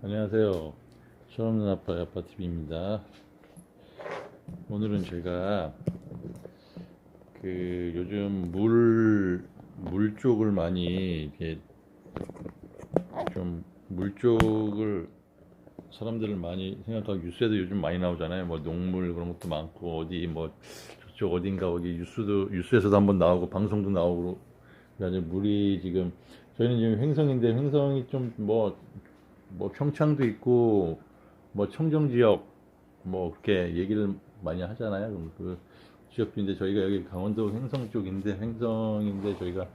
안녕하세요. 철없는 아빠 아빠TV입니다. 오늘은 제가 그 요즘 물, 물 쪽을 많이 이렇게 좀 물 쪽을 사람들을 많이 생각하고 뉴스에도 요즘 많이 나오잖아요. 뭐 농물 그런 것도 많고 어디 뭐 저쪽 어딘가 어디 뉴스도 뉴스에서도 한번 나오고 방송도 나오고 그래가지고 물이 지금 저희는 지금 횡성인데 횡성이 좀 뭐 뭐 평창도 있고 뭐 청정 지역 뭐 그렇게 얘기를 많이 하잖아요. 그 지역인데 저희가 여기 강원도 횡성 쪽인데 횡성인데 저희가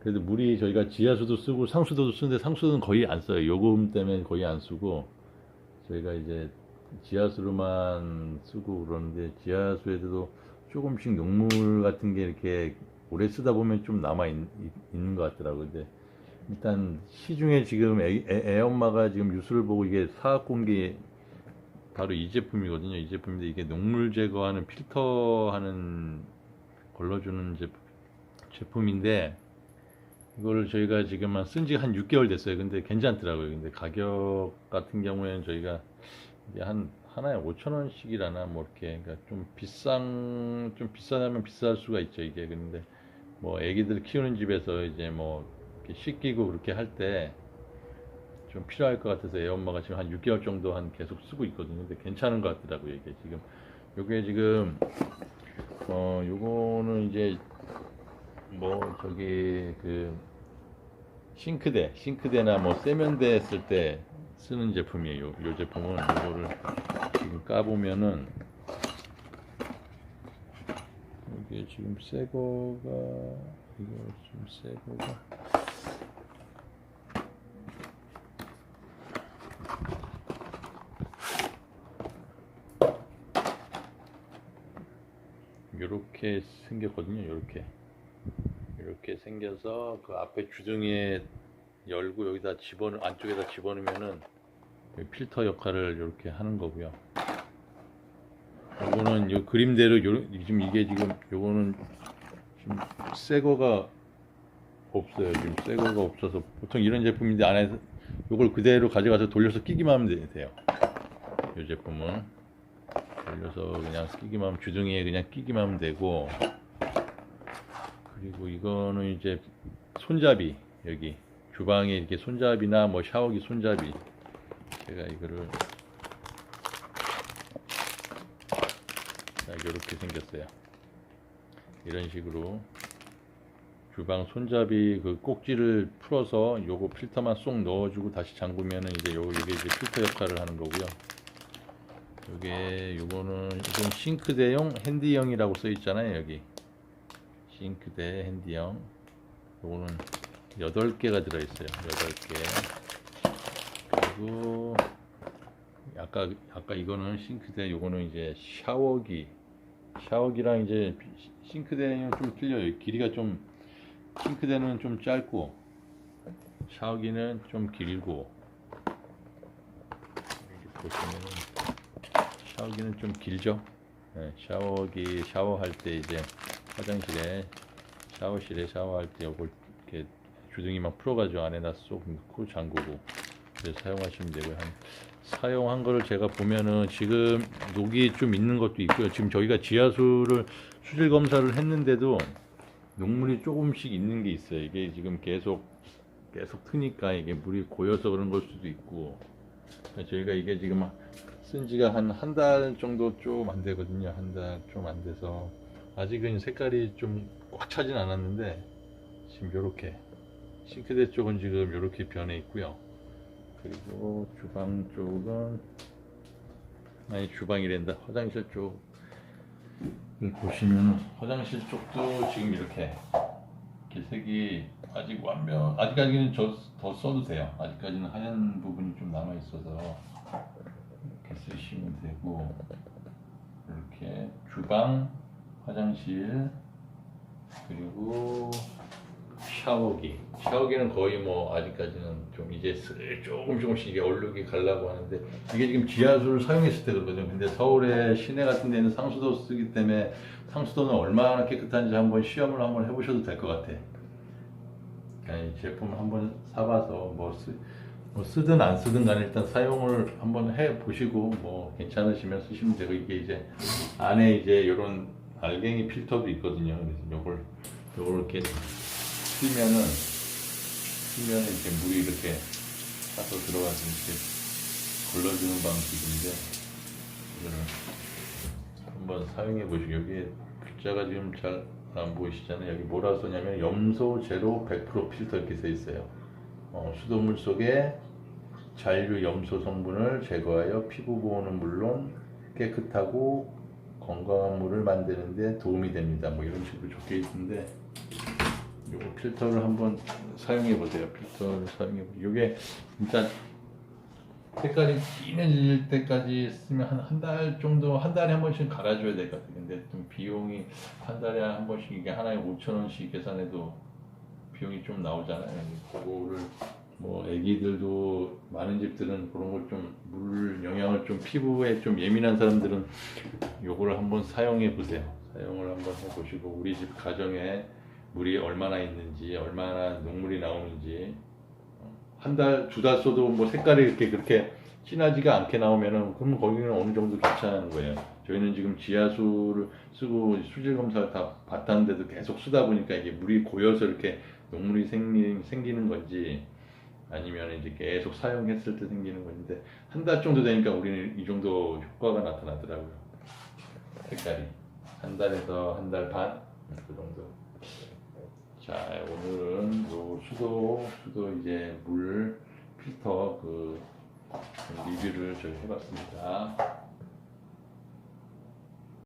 그래도 물이 저희가 지하수도 쓰고 상수도도 쓰는데 상수도는 거의 안 써요. 요금 때문에 거의 안 쓰고 저희가 이제 지하수로만 쓰고 그러는데 지하수에도 조금씩 농물 같은 게 이렇게 오래 쓰다 보면 좀 남아 있, 있는 것 같더라고요. 일단 시중에 지금 애, 엄마가 지금 뉴스를 보고 이게 사업 공개 바로 이 제품이거든요. 이 제품인데 이게 농물 제거하는 필터하는 걸러주는 제, 제품인데 이거를 저희가 지금 쓴 지 한 6개월 됐어요. 근데 괜찮더라고요. 근데 가격 같은 경우에는 저희가 이게 한 하나에 5천 원씩이라나 뭐 이렇게 그러니까 좀 비싼 좀 비싸다면 비쌀 수가 있죠. 이게 근데 뭐 애기들 키우는 집에서 이제 뭐 이렇게 씻기고 그렇게 할 때 좀 필요할 것 같아서 애 엄마가 지금 한 6개월 정도 한 계속 쓰고 있거든요. 근데 괜찮은 것 같더라고요. 이게 지금 요게 지금 어 요거는 이제 뭐 저기 그 싱크대 싱크대나 뭐 세면대 쓸 때 쓰는 제품이에요. 요, 요 제품은 이거를 지금 까보면은 이게 지금 새 거가 이거 지금 새 거가 요렇게 생겼거든요. 요렇게 이렇게 생겨서 그 앞에 주둥이에 열고 여기다 집어넣 안쪽에다 집어넣으면은 이 필터 역할을 이렇게 하는 거고요. 요거는 요 그림대로 요 지금 이게 지금 요거는 지금 새 거가 없어요. 지금 새 거가 없어서 보통 이런 제품인데 안에서 요걸 그대로 가져가서 돌려서 끼기만 하면 돼- 돼요. 요 제품은 돌려서 그냥 끼기만 하면 주둥이에 그냥 끼기만 하면 되고. 그리고 이거는 이제 손잡이 여기. 주방에 이렇게 손잡이나 뭐 샤워기 손잡이. 제가 이거를 자 이렇게 생겼어요. 이런 식으로 주방 손잡이 그 꼭지를 풀어서 요거 필터만 쏙 넣어주고 다시 잠그면은 이제 요 이게 이제 필터 역할을 하는 거고요. 요게 요거는 이건 싱크대용 핸디형이라고 써 있잖아요 여기. 싱크대 핸디형. 요거는 8개가 들어있어요 8개. 그리고 아까 아까 이거는 싱크대 요거는 이제 샤워기. 샤워기랑 이제 싱크대는 좀 틀려요. 길이가 좀 싱크대는 좀 짧고 샤워기는 좀 길고. 여기 보시면은 샤워기는 좀 길죠 네, 샤워기 샤워할 때 이제 화장실에 샤워실에 샤워할 때 이걸 이렇게 주둥이만 풀어가지고 안에다 쏙 넣고 잠그고 사용하시면 되고요. 한 사용한 거를 제가 보면은 지금 녹이 좀 있는 것도 있고요. 지금 저희가 지하수를 수질 검사를 했는데도 녹물이 조금씩 있는 게 있어요. 이게 지금 계속 계속 트니까 이게 물이 고여서 그런 걸 수도 있고 그러니까 저희가 이게 지금 쓴 지가 한 한 달 정도 좀 안 되거든요. 한 달 좀 안 돼서 아직은 색깔이 좀 꽉 차진 않았는데 지금 요렇게 싱크대 쪽은 지금 요렇게 변해 있고요. 그리고 주방 쪽은 아니 주방이란다 화장실 쪽을 보시면 화장실 쪽도 지금 이렇게 색이 아직 완벽 아직까지는 저, 더 써도 돼요. 아직까지는 하얀 부분이 좀 남아 있어서 이렇게 쓰시면 되고 이렇게 주방 화장실 그리고 샤워기. 샤워기는 거의 뭐 아직까지는 좀 이제 슬 조금 조금씩 이게 얼룩이 가려고 하는데 이게 지금 지하수를 사용했을 때 그러거든요. 근데 서울의 시내 같은 데는 상수도 쓰기 때문에 상수도는 얼마나 깨끗한지 한번 시험을 한번 해보셔도 될 것 같아. 이 제품 한번 사봐서 뭐 쓰, 뭐 쓰든 안 쓰든 간에 일단 사용을 한번 해 보시고 뭐 괜찮으시면 쓰시면 되고 이게 이제 안에 이제 이런 알갱이 필터도 있거든요. 그래서 요걸 요걸 이렇게 쓰면은 쓰면 이렇게 물이 이렇게 차서 들어가서 이렇게 걸러주는 방식인데 이거를 한번 사용해 보시고 여기에 글자가 지금 잘 안 보이시잖아요. 여기 뭐라 써냐면 염소 제로 100% 필터 이렇게 써 있어요. 어, 수돗물 속에 잔류 염소 성분을 제거하여 피부 보호는 물론 깨끗하고 건강한 물을 만드는데 도움이 됩니다. 뭐 이런 식으로 적혀 있는데 요거 필터를 한번 사용해 보세요. 필터를 사용해 보세요. 요게 일단 색깔이 진해질 때까지 쓰면 한 한 달 정도 한 달에 한 번씩 갈아줘야 될 것 같아요. 근데 좀 비용이 한 달에 한 번씩 이게 하나에 5천 원씩 계산해도 비용이 좀 나오잖아요. 그거를 뭐 애기들도 많은 집들은 그런 걸 좀 물 영향을 좀 피부에 좀 예민한 사람들은 요거를 한번 사용해 보세요. 사용을 한번 해 보시고 우리 집 가정에 물이 얼마나 있는지 얼마나 녹물이 나오는지 한 달, 두 달 써도 뭐 색깔이 이렇게 그렇게 진하지가 않게 나오면은 그럼 거기는 어느 정도 괜찮은 거예요. 저희는 지금 지하수를 쓰고 수질 검사를 다 받았는데도 계속 쓰다 보니까 이게 물이 고여서 이렇게 녹물이 생기, 생기는 건지 아니면 이제 계속 사용했을 때 생기는 건데 한 달 정도 되니까 우리는 이 정도 효과가 나타나더라고요. 색깔이 한 달에서 한 달 반 그 정도. 자 오늘은 요 수도 수도 이제 물 필터 그 리뷰를 저희 해봤습니다.